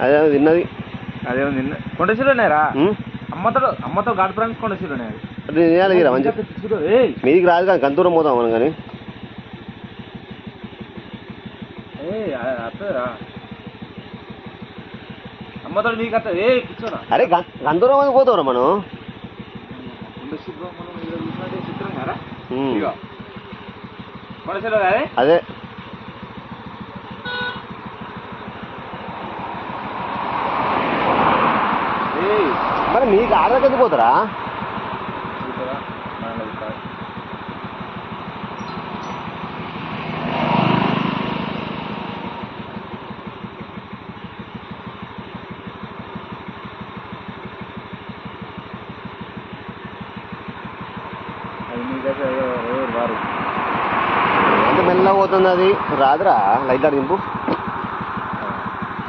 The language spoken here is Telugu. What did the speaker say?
అదే తిన్నది అదే నిన్న. ఉం? అమ్మతో అమ్మతో గాడ్ ఫ్రెండ్స్ కొండసీలు ఉన్నాయి అది తినాలి మంచి మీదికి రాదు కానీ గంతూరం పోతాం మనం కానీ. అమ్మతో మీకు అత్త ఏ కూర్చోరా అరే గం- గంతూరం అని పోతాం మనం. కొండసీలు మనం చిత్రం కదా కొండసీలు అదే అదే ఏయ్ మరి మీకు ఆర్డర్కి ఎందుకు పోతారా? చూసారా మనది కాదు అది మీ దగ్గర ఎవరు వారు? ఎంత మెల్లగా పోతుంది అది? రాదురా లైట్ దింపు.